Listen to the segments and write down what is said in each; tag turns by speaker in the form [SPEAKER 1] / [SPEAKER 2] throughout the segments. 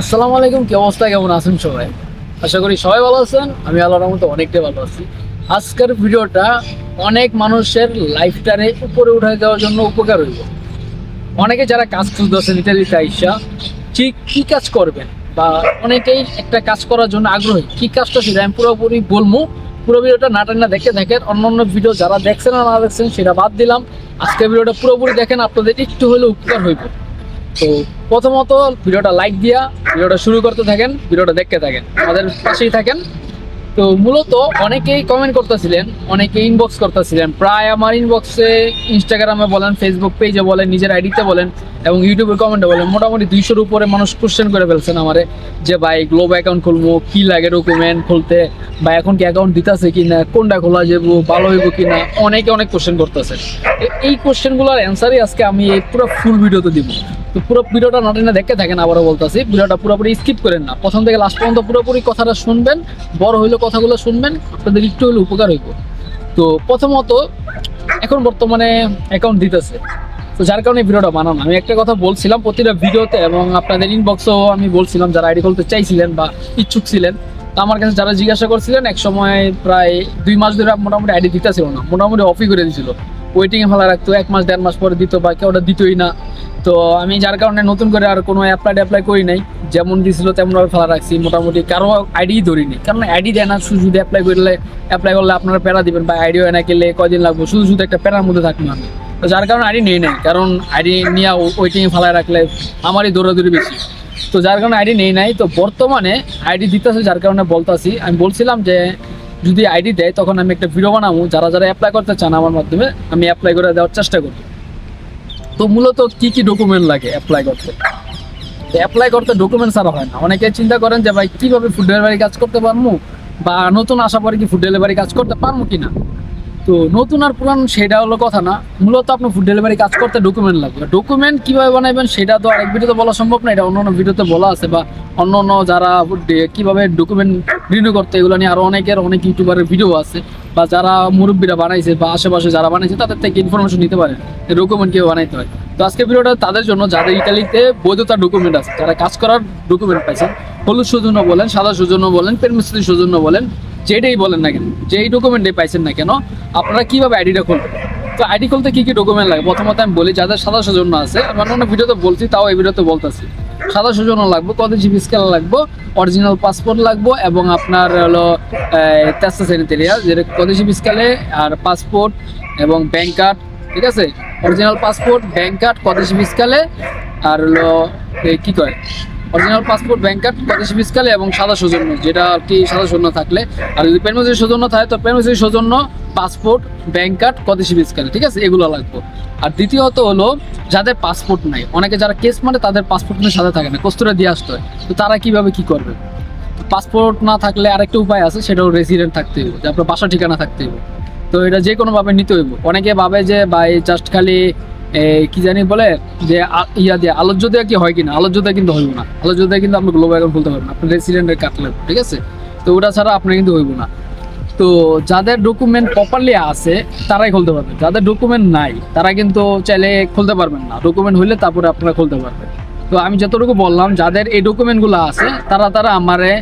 [SPEAKER 1] আসসালামু আলাইকুম, কি অবস্থা? কেমন আছেন সবাই? আশা করি সবাই ভালো আছেন। আমি আল্লাহর মতো অনেকটাই ভালো আছি। আজকের ভিডিওটা অনেক মানুষের লাইফটারে উপরে উঠে দেওয়ার জন্য উপকার হইব। অনেকে যারা কাজ খুঁজতেছেন ইটালিতে আইসা ঠিক কী কাজ করবেন? বা অনেকেই একটা কাজ করার জন্য আগ্রহী। কী কাজটা সেটা আমি পুরোপুরি বলব পুরো ভিডিওটা না টানা দেখে দেখেন। অন্য অন্য ভিডিও যারা দেখছেন আর না দেখছেন, সেটা বাদ দিলাম। আজকের ভিডিওটা পুরোপুরি দেখেন। আপনাদের একটু হলেও উপকার হইব। তো প্রথমত ভিডিওটা লাইক দিয়া ভিডিওটা শুরু করতে থাকেন, ভিডিওটা দেখতে থাকেন, আমাদের পাশেই থাকেন। তো মূলত অনেকেই কমেন্ট করতেছিলেন অনেকে ইনবক্স করতেছিলেন। প্রায় আমার ইনবক্সে ইনস্টাগ্রামে বলেন ফেসবুক পেজে বলেন, নিজের আইডিতে বলেন এবং ইউটিউবে কমেন্টে বলেন। মোটামুটি দুইশোর উপরে মানুষ কোশ্চেন করে ফেলছেন আমারে যে, ভাই গ্লোব অ্যাকাউন্ট খুলবো, কি লাগে ডকুমেন্ট খুলতে? বা এখন কি অ্যাকাউন্ট দিতেছে কি না? কোনটা খোলা যাব ভালো হইব কি না? অনেকে অনেক কোশ্চেন করতেছে। এই কোশ্চেনগুলোর অ্যান্সারই আজকে আমি পুরো ফুল ভিডিওতে দিব। তো পুরো ভিডিওটা না টেনে দেখতে থাকেন, আবারও বলতেছি। ভিডিওটা পুরোপুরি স্কিপ করেন না। প্রথম থেকে লাস্ট পর্যন্ত পুরোপুরি কথাটা শুনবেন, বড় হইলে কথাগুলো শুনবেন, আপনাদের একটু হলে উপকার হইব। তো প্রথমত, এখন বর্তমানে অ্যাকাউন্ট দিতেছে। তো যার কারণে ভিডিওটা বানানো আমি একটা কথা বলছিলাম প্রতিটা ভিডিওতে এবং আপনাদের ইনবক্সও আমি বলছিলাম, যারা আইডি খুলতে চাইছিলেন বা ইচ্ছুক ছিলেন, তো আমার কাছে যারা জিজ্ঞাসা করছিলেন, এক সময় প্রায় দুই মাস ধরে মোটামুটি আইডি দিতেছিল না। মোটামুটি অফই করে দিছিল। ওয়েটিংয়ে ফেলা রাখতো, এক মাস, দেড় মাস পরে দিত বা কেউ ওটা দিতই না। তো আমি যার কারণে নতুন করে আর কোনো অ্যাপ্লাই করি নাই। যেমন দিছিল তেমনভাবে ফেলা রাখছি, মোটামুটি কারও আইডি ধরিনি। কারণ আইডি দেয় না, শুধু যদি অ্যাপ্লাই করলে অ্যাপ্লাই করলে আপনারা প্যারা দিবেন বা আইডিও এনে গেলে কদিন লাগবে? শুধু শুধু একটা প্যারার মধ্যে থাকব আমি। তো যার কারণে আইডি নেই নাই, কারণ আইডি নিয়ে ওয়েটিংয়ে ফেলায় রাখলে আমারই দৌড়াদৌড়ি বেশি। তো যার কারণে আইডি নেই নাই, তো বর্তমানে আইডি দিতেছে, যার কারণে বলতাছি। আমি বলছিলাম যে যদি আইডি দেয়, তখন আমি একটা ভিডিও বানাবো। যারা যারা অ্যাপ্লাই করতে চান আমার মাধ্যমে, আমি অ্যাপ্লাই করে দেওয়ার চেষ্টা করি তো মূলত কি কি ডকুমেন্ট লাগে অ্যাপ্লাই করতে? অ্যাপ্লাই করতে ডকুমেন্ট ছাড়া হয় না। অনেকে চিন্তা করেন যে, ভাই, কীভাবে ফুড ডেলিভারি কাজ করতে পারব? বা নতুন আশা পরে কি ফুড ডেলিভারি কাজ করতে পারব কিনা? তো নতুন আর পুরান সেটা হলো কথা না। মূলত আপনার ফুড ডেলিভারি কাজ করতে ডকুমেন্ট লাগবে। ডকুমেন্ট কীভাবে বানাবেন সেটা তো আরেক ভিডিওতে বলা সম্ভব না, এটা অন্য অন্য ভিডিওতে বলা আছে বা অন্য অন্য যারা কীভাবে ডকুমেন্ট রিনিউ করতে, এগুলো নিয়ে আরও অনেকের, অনেক ইউটিউবারের ভিডিও আছে বা যারা মুরব্বীরা বানাইছে বা আশেপাশে যারা বানাইছে, তাদের থেকে ইনফরমেশন নিতে পারে ডকুমেন্ট কীভাবে বানাইতে হয়। তো আজকে ভিডিওটা তাদের জন্য, যাদের ইটালিতে বৈধতা ডকুমেন্ট আছে, যারা কাজ করার ডকুমেন্ট পাইছেন, হলুদ সৌজন্য বলেন, সাদা সৌজন্য বলেন পেনমিস্ত্রি সৌজন্য বলেন যেটাই বলেন না কেন, যেই ডকুমেন্টে পাইছেন না কেন, আপনারা কীভাবে আইডিটা খুলবেন? তো আইডি খুলতে কী কী ডকুমেন্ট লাগে? প্রথমত আমি বলি, যাদের সাদা সৌজন্য আছে আমি অন্য ভিডিওতে বলছি, তাও এই ভিডিওতে বলতেছি। সাদা সৌজন্য লাগবে কত জিবি স্কেল লাগবে অরিজিনাল পাসপোর্ট লাগবো এবং আপনার হলো তেস্তা স্যানিটেরিয়া যেটা কত জিবি স্কেলে আর পাসপোর্ট এবং ব্যাংক কার্ড ঠিক আছে? অরিজিনাল পাসপোর্ট ব্যাংক কার্ড কত জিবি স্কেলে আর হলো কি কয়? অরিজিনাল পাসপোর্ট ব্যাংক কার্ড কদেশি ফিসকালে এবং সাদা সৌজন্য, যেটা আর কি সাদা সৌজন্য থাকলে। আর যদি পেনমেসির সৌজন্য থাকে, তো পেনমেসির সৌজন্য পাসপোর্ট ব্যাংক কার্ড কদেশি ফিসকালে ঠিক আছে? এগুলো লাগবে। আর দ্বিতীয়ত হলো, যাদের পাসপোর্ট নাই, অনেকে যারা কেস মানে তাদের পাসপোর্ট নিয়ে সাথে থাকে না কস্তুরে দিয়ে আসতে হয়। তো তারা কীভাবে কি করবে? পাসপোর্ট না থাকলে আরেকটা উপায় আছে, সেটাও রেসিডেন্ট থাকতে হইব, যে আপনার বাসা ঠিকানা থাকতে হইব। তো এটা যে কোনোভাবে নিতে হইব। অনেকে ভাবে যে, ভাই জাস্ট খালি কি জানি বলে যে ইয়া দিয়ে আলোচ্য দেওয়া কি হয় কিনা? আলোচ্য দেওয়া কিন্তু হইব না। আলোচ্য দেওয়া কিন্তু আপনি গ্লোব অ্যাকাউন্ট খুলতে পারবেন আপনার রেসিডেন্টের কাটলে ঠিক আছে? তো ওটা ছাড়া আপনার কিন্তু হইব না। তো যাদের ডকুমেন্ট প্রপারলি আছে, তারাই খুলতে পারবেন যাদের ডকুমেন্ট নাই, তারা কিন্তু চাইলে খুলতে পারবেন না। ডকুমেন্ট হইলে তারপরে আপনারা খুলতে পারবেন। তো আমি যতটুকু বললাম, যাদের এই ডকুমেন্টগুলো আছে, তারা তারা আমারে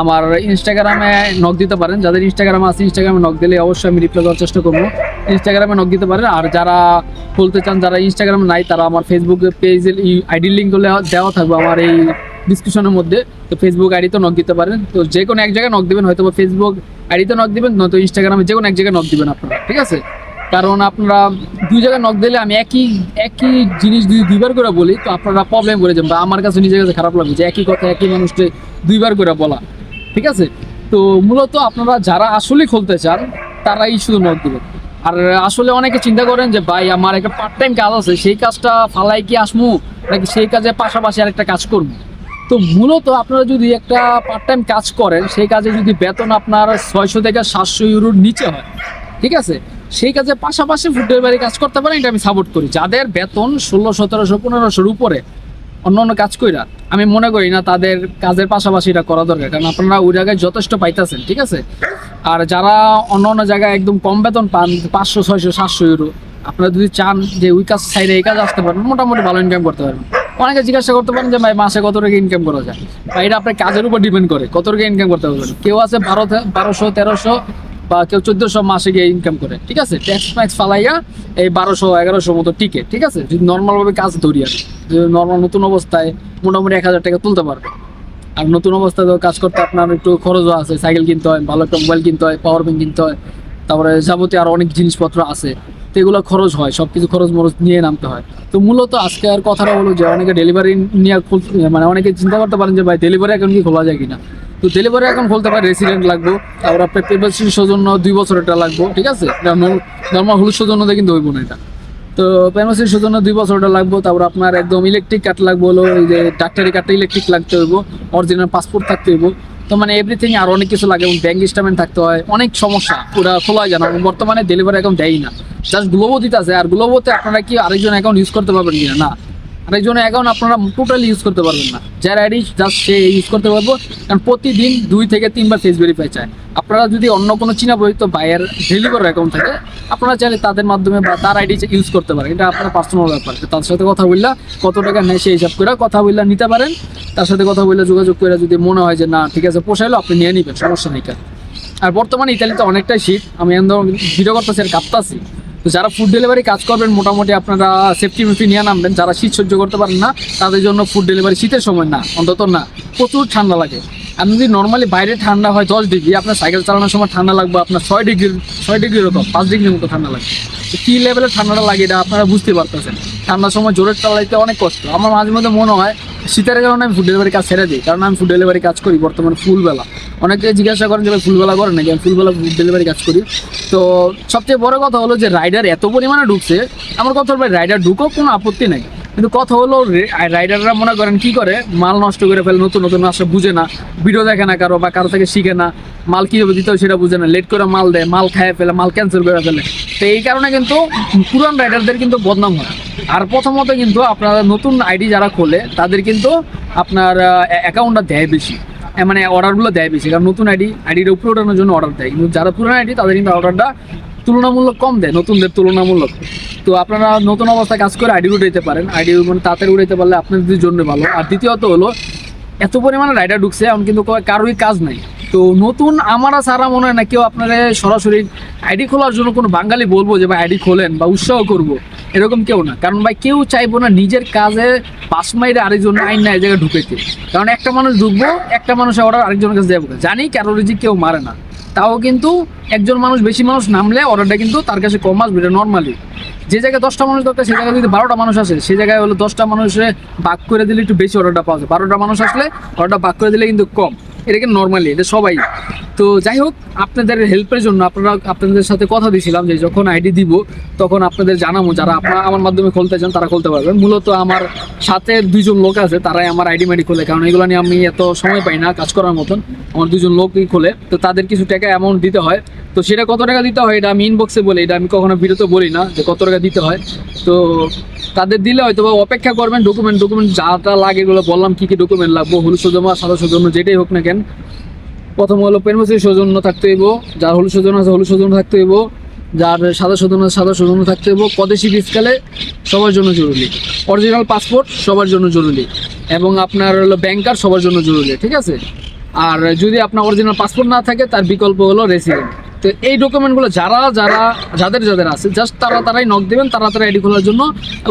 [SPEAKER 1] আমার ইনস্টাগ্রামে নক দিতে পারেন। যাদের ইনস্টাগ্রামে আছে ইনস্টাগ্রামে নক দিলে অবশ্যই আমি রিপ্লাই দেওয়ার চেষ্টা করব। ইনস্টাগ্রামে নক দিতে পারেন। আর যারা খুলতে চান, যারা ইনস্টাগ্রামে নাই, তারা আমার ফেসবুক পেজের আইডি লিঙ্কগুলো দেওয়া থাকবে আমার এই ডিসক্রিপশনের মধ্যে। তো ফেসবুক আইডিতে নক দিতে পারেন। তো যে কোনো এক জায়গায় নক দেবেন হয়তো ফেসবুক আইডিতে নক দিবেন, নয়তো ইনস্টাগ্রামে যে কোনো এক জায়গায় নক দিবেন আপনারা, ঠিক আছে? কারণ আপনারা দুই জায়গায় নক দিলে আমি একই একই জিনিস দুই দুইবার করে বলি, তো আপনারা প্রবলেম করে যাবেন বা আমার কাছে নিজের কাছে খারাপ লাগবে যে একই কথা, একই মানুষকে দুইবার করে বলা। ঠিক আছে? তো মূলত আপনারা যারা আসলে খুলতে চান, তারাই শুধু নক দেবেন। আর আসলে অনেকে চিন্তা করেন যে, ভাই, আমার একটা পার্ট টাইম কাজ আছে, সেই কাজটা ফালাই কি আসমু? নাকি সেই কাজের পাশাপাশি আরেকটা কাজ করব? তো মূলত আপনারা যদি একটা পার্ট টাইম কাজ করেন, সেই কাজে যদি বেতন আপনার ছয়শো থেকে সাতশো ইউরোর নিচে হয়, ঠিক আছে? সেই কাজে পাশাপাশি ফুড ডেলিভারি কাজ করতে পারেন, এটা আমি সাপোর্ট করি। যাদের বেতন ষোলো, সতেরোশো, পনেরোশোর উপরে অন্য অন্য কাজ কইরা, আমি মনে করি না তাদের কাজের পাশাপাশি এটা করা দরকার, কারণ আপনারা ওই জায়গায় যথেষ্ট পাইতেছেন, ঠিক আছে? আর যারা অন্য অন্য জায়গায় একদম কম বেতন পান, পাঁচশো, ছয়শো, সাতশো ইউরো আপনারা যদি চান যে ওই কাজ সাইডে এই কাজ আসতে পারেন, মোটামুটি ভালো ইনকাম করতে পারবেন। অনেকে জিজ্ঞাসা করতে পারেন যে, ভাই, মাসে কত টাকা ইনকাম করা যায়? বা এটা আপনার কাজের উপর ডিপেন্ড করে, কত টাকা ইনকাম করতে পারবেন কেউ আছে বারো বারোশো, তেরোশো বা কেউ চোদ্দশো মাসে গিয়ে ইনকাম করে, ঠিক আছে? ট্যাক্স ম্যাক্স ফালাইয়া এই বারোশো এগারোশো মতো টিকে, ঠিক আছে? যদি নর্মাল ভাবে কাজ ধরি আর যদি নর্মাল নতুন অবস্থায় মোটামুটি এক হাজার টাকা তুলতে পারবে। আর নতুন অবস্থায় তো কাজ করতে আপনার একটু খরচও আছে সাইকেল কিনতে হয়, ভালো একটা মোবাইল কিনতে হয় পাওয়ার ব্যাংক কিনতে হয়, তারপরে যাবতীয় আর অনেক জিনিসপত্র আছে, তো এগুলো খরচ হয় সব কিছু খরচ মরচ নিয়ে নামতে হয়। তো মূলত আজকে আর কথাটা হলো যে অনেকে ডেলিভারি নিয়ে মানে অনেকে চিন্তা করতে পারেন যে, ভাই ডেলিভারি অ্যাকাউন্ট কি খোলা যায় কিনা? তো ডেলিভারি অ্যাকাউন্ট খুলতে পারে রেসিডেন্ট লাগবে, তারপর আপনার পেপার সৌজন্য দুই বছর এটা লাগবো, ঠিক আছে? নর্মাল হলুদ সৌজন্য দিয়ে কিন্তু হইব না এটা। তো প্যানোসির জন্য দুই বছর ওটা লাগবে, তারপর আপনার একদম ইলেকট্রিক কার্ড লাগবে হলো, এই যে ডাক্তারি কার্ডটা ইলেকট্রিক লাগতে হইব অরিজিনাল পাসপোর্ট থাকতে হইব। তো মানে এভরিথিং আর অনেক কিছু লাগে, এবং ব্যাঙ্ক স্টেটমেন্ট থাকতে হয়, অনেক সমস্যা ওরা খোলা যায় না বর্তমানে ডেলিভারি অ্যাকাউন্ট দেয়ই না। জাস্ট গ্লোবো দিতে আছে আর গ্লোবোতে আপনারা কি আরেকজন অ্যাকাউন্ট ইউজ করতে পারবেন কিনা? না। আরেকজন অ্যাকাউন্ট আপনারা টোটালি ইউজ করতে পারবেন না। যার আইডি জাস্ট সে ইউজ করতে পারব, কারণ প্রতিদিন দুই থেকে তিনবার ফেস ভেরিফাই চায়। আপনারা যদি অন্য কোনো চীনা পরিচিত বাইয়ের ডেলিভারি অ্যাকাউন্ট থাকে, আপনারা চাইলে তাদের মাধ্যমে বা তার আইডি ইউজ করতে পারেন। এটা আপনার পার্সোনাল ব্যাপার। তার সাথে কথা বললা, কত টাকা নেয় সেই হিসাব করে কথা বললা, নিতে পারেন। তার সাথে কথা বললে, যোগাযোগ করে যদি মনে হয় যে না, ঠিক আছে, পোষাইলো, আপনি নিয়ে নিবেন, সমস্যা নেই আর বর্তমানে ইতালিতে অনেকটাই শীত আমি ভিডিও করতেছি আর কাঁপতাছি। তো যারা ফুড ডেলিভারি কাজ করবেন, মোটামুটি আপনারা সেফটি মেফটি নিয়ে নামবেন। যারা শীত সহ্য করতে পারেন না, তাদের জন্য ফুড ডেলিভারি শীতের সময় না, অন্তত না, প্রচুর ঠান্ডা লাগে। আপনি যদি নর্মালি বাইরে ঠান্ডা হয় দশ ডিগ্রি আপনার সাইকেল চালানোর সময় ঠান্ডা লাগবে আপনার ছয় ডিগ্রি ছয় ডিগ্রির মতো পাঁচ ডিগ্রির মতো ঠান্ডা লাগবে। তো কী লেভেলের ঠান্ডাটা লাগে এটা আপনারা বুঝতে পারতেছেন। ঠান্ডার সময় জোরে চালাইতে অনেক কষ্ট। আমার মাঝে মধ্যে মনে হয়, শীতের কারণে আমি ফুড ডেলিভারি কাজ ছেড়ে দিই, কারণ আমি ফুড ডেলিভারি কাজ করি বর্তমানে ফুলবেলা। অনেকে জিজ্ঞাসা করেন যে ফুলবেলা করেন নাকি? আমি ফুলবেলা ফুড ডেলিভারি কাজ করি। তো সবচেয়ে বড় কথা হলো যে রাইডার এত পরিমাণে ঢুকছে, আমার কথা ভাই রাইডার ঢুকো কোনো আপত্তি নাই। কিন্তু কথা হলো রাইডাররা মনে করেন কি করে? মাল নষ্ট করে ফেলে, নতুন নতুন আসে, বুঝে না। ভিডিও দেখে না কারও বা কারও থেকে শিখে না। মাল কীভাবে দিতে হয় সেটা বুঝে না। লেট করে মাল দেয়, মাল খায় ফেলে, মাল ক্যান্সেল করে ফেলে। তো এই কারণে কিন্তু পুরান রাইডারদের কিন্তু বদনাম হয়। আর প্রথমত কিন্তু আপনারা নতুন আইডি যারা খোলে, তাদের কিন্তু আপনার অ্যাকাউন্টটা দেয় বেশি। মানে অর্ডারগুলো দেয় বেশি। কারণ নতুন আইডি আইডির উপরে ওঠানোর জন্য অর্ডার দেয়। কিন্তু যারা পুরান আইডি, তাদের কিন্তু অর্ডারটা তুলনামূলক কম দেয়, নতুনদের তুলনামূলক। তো আপনারা নতুন অবস্থায় কাজ করে আইডি উঠাইতে পারেন। আইডি মানে তাড়াতাড়ি উঠাইতে পারলে আপনাদের জন্য ভালো। আর দ্বিতীয়ত হলো, এত পরিমাণে রাইডার ঢুকছে এখন কিন্তু কারোই কাজ নাই। তো নতুন আমারা সারা মনে হয় না কেউ আপনারা সরাসরি আইডি খোলার জন্য কোনো বাঙালি বলব যে, ভাই, আইডি খোলেন বা উৎসাহ করব। এরকম কেউ না। কারণ ভাই, কেউ চাইব না নিজের কাজে পাঁচ মাইলে আরেকজন আইন না এই জায়গায় ঢুকেছে কারণ একটা মানুষ ঢুকবো, একটা মানুষ অর্ডার আরেকজনের কাছে যাব। জানি যে কেউ মারে না। তাও কিন্তু একজন মানুষ বেশি মানুষ নামলে অর্ডারটা কিন্তু তার কাছে কম আসবে, এটা নর্মালি যে জায়গায় দশটা মানুষ দরকার, সেই জায়গায় যদি বারোটা মানুষ আসে, সেই জায়গায় হলো দশটা মানুষে বাক করে দিলে একটু বেশি অর্ডারটা পাওয়া যায়। বারোটা মানুষ আসলে অর্ডারটা বাক করে দিলে কিন্তু কম। এটা কিন্তু নর্মালি এটা সবাই তো যাই হোক, আপনাদের হেল্পের জন্য আপনারা আপনাদের সাথে কথা দিয়েছিলাম যে যখন আইডি দিব, তখন আপনাদের জানাব, যারা আপনারা আমার মাধ্যমে খুলতে চান, তারা খুলতে পারবেন। মূলত আমার সাথে দুইজন লোক আছে, তারাই আমার আইডি মাইডি খোলে কারণ এগুলো নিয়ে আমি এত সময় পাই না কাজ করার মতন। আমার দুজন লোকই খোলে, তো তাদের কিছু টাকা অ্যামাউন্ট দিতে হয়। তো সেটা কত টাকা দিতে হয়, এটা আমি ইনবক্সে বলি, এটা আমি কখনো বিরত বলি না যে কত টাকা দিতে হয়। তো তাদের দিলে হয়তো বা অপেক্ষা করবেন ডকুমেন্ট ডকুমেন্ট যা যা লাগে এগুলো বললাম, কী কী ডকুমেন্ট লাগবো, হলুদ সজমা, সাদা সজন্য যেটাই হোক না কেন। প্রথম হলো পেনমসির সৌজন্য থাকতে হইব, যার হলুদ সৌজন্য আছে হলুদ সৌজন্য থাকতে হইব, যার সাদা সৌজন্য আছে সাদা সৌজন্য থাকতে হইব, পদেশি ফিসকালে সবার জন্য জরুরি। অরিজিনাল পাসপোর্ট সবার জন্য জরুরি এবং আপনার হলো ব্যাংকার সবার জন্য জরুরি, ঠিক আছে? আর যদি আপনার অরিজিনাল পাসপোর্ট না থাকে, তার বিকল্প হলো রেসিডেন্ট তো এই ডকুমেন্টগুলো যারা যারা, যাদের যাদের আছে জাস্ট তারা তারাই নক দেবেন, তারা তারা আইডি খোলার জন্য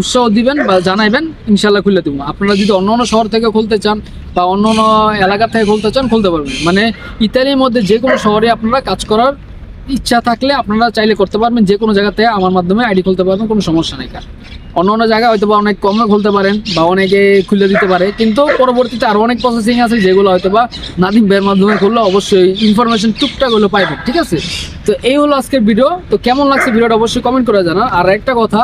[SPEAKER 1] উৎসাহ দিবেন বা জানাইবেন ইনশাল্লাহ খুলে দেবো। আপনারা যদি অন্য অন্য শহর থেকে খুলতে চান বা অন্য অন্য এলাকা থেকে খুলতে চান, খুলতে পারবেন। মানে ইতালির মধ্যে যে কোনো শহরে আপনারা কাজ করার ইচ্ছা থাকলে আপনারা চাইলে করতে পারবেন যে কোনো জায়গাতে আমার মাধ্যমে আইডি খুলতে পারবেন, কোনো সমস্যা নেই কার। অন্য অন্য জায়গায় হয়তো বা অনেক কমে খুলতে পারেন বা অনেকে খুলে দিতে পারে। কিন্তু পরবর্তীতে আরও অনেক প্রসেসিং আছে যেগুলো হয়তো বা নাদিম ভাইয়ের মাধ্যমে খুললে অবশ্যই ইনফরমেশন টুকটাক হলো পাইবেন, ঠিক আছে? তো এই হলো আজকের ভিডিও তো কেমন লাগছে ভিডিওটা অবশ্যই কমেন্ট করে জানান। আর একটা কথা,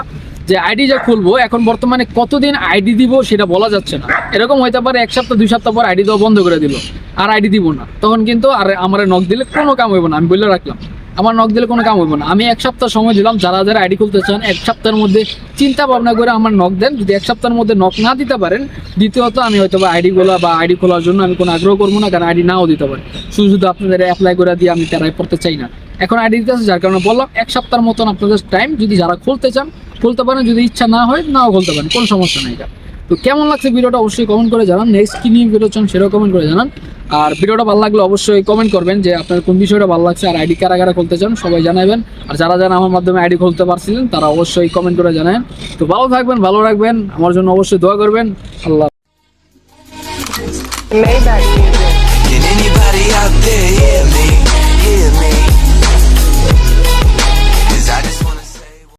[SPEAKER 1] যে আইডি যা খুলবো, এখন বর্তমানে কতদিন আইডি দিব সেটা বলা যাচ্ছে না। এরকম হইতে পারে এক সপ্তাহ, দুই সপ্তাহ পর আইডি দেওয়া বন্ধ করে দিল। আর আইডি দিব না। তখন কিন্তু আর আমার নখ দিলে কোনো কাম হইব না, আমি বলে রাখলাম। আমার নক দিলে কোনো কাম হইব না। আমি এক সপ্তাহ সময় দিলাম, যারা যারা আইডি খুলতে চান, এক সপ্তাহের মধ্যে চিন্তা ভাবনা করে আমার নক দেন। যদি এক সপ্তাহের মধ্যে নক না দিতে পারেন, দ্বিতীয়ত আমি হয়তো বা আইডি আইডিগুলো বা আইডি খোলার জন্য আমি কোনো আগ্রহ করব না, কারণ আইডি নাও দিতে পারে। শুধু শুধু আপনাদের অ্যাপ্লাই করে দিয়ে আমি তারাই পড়তে চাই না। এখন আইডি দিতে আছে, যার কারণে বললাম, এক সপ্তাহের মতন আপনাদের টাইম যদি যারা খুলতে চান, খুলতে পারেন। যদি ইচ্ছা না হয়, নাও খুলতে পারেন, কোনো সমস্যা নেই এটা। তো কেমন লাগছে ভিডিওটা অবশ্যই কমেন্ট করে জানান। নেক্সট কী নিয়ে ভিডিও চান সেটাও কমেন্ট করে জানান। আর ভিডিওটা ভালো লাগলে অবশ্যই কমেন্ট করবেন যে আপনার কোন বিষয়টা ভালো লাগছে আর আইডি কারা কারা খুলতে চান সবাই জানাবেন। আর যারা যারা আমার মাধ্যমে আইডি খুলতে পারছিলেন তারা অবশ্যই কমেন্ট করে জানান। তো ভালো থাকবেন ভালো রাখবেন। আমার জন্য অবশ্যই দোয়া করবেন। আল্লাহ
[SPEAKER 2] Can anybody out there hear me? Hear me?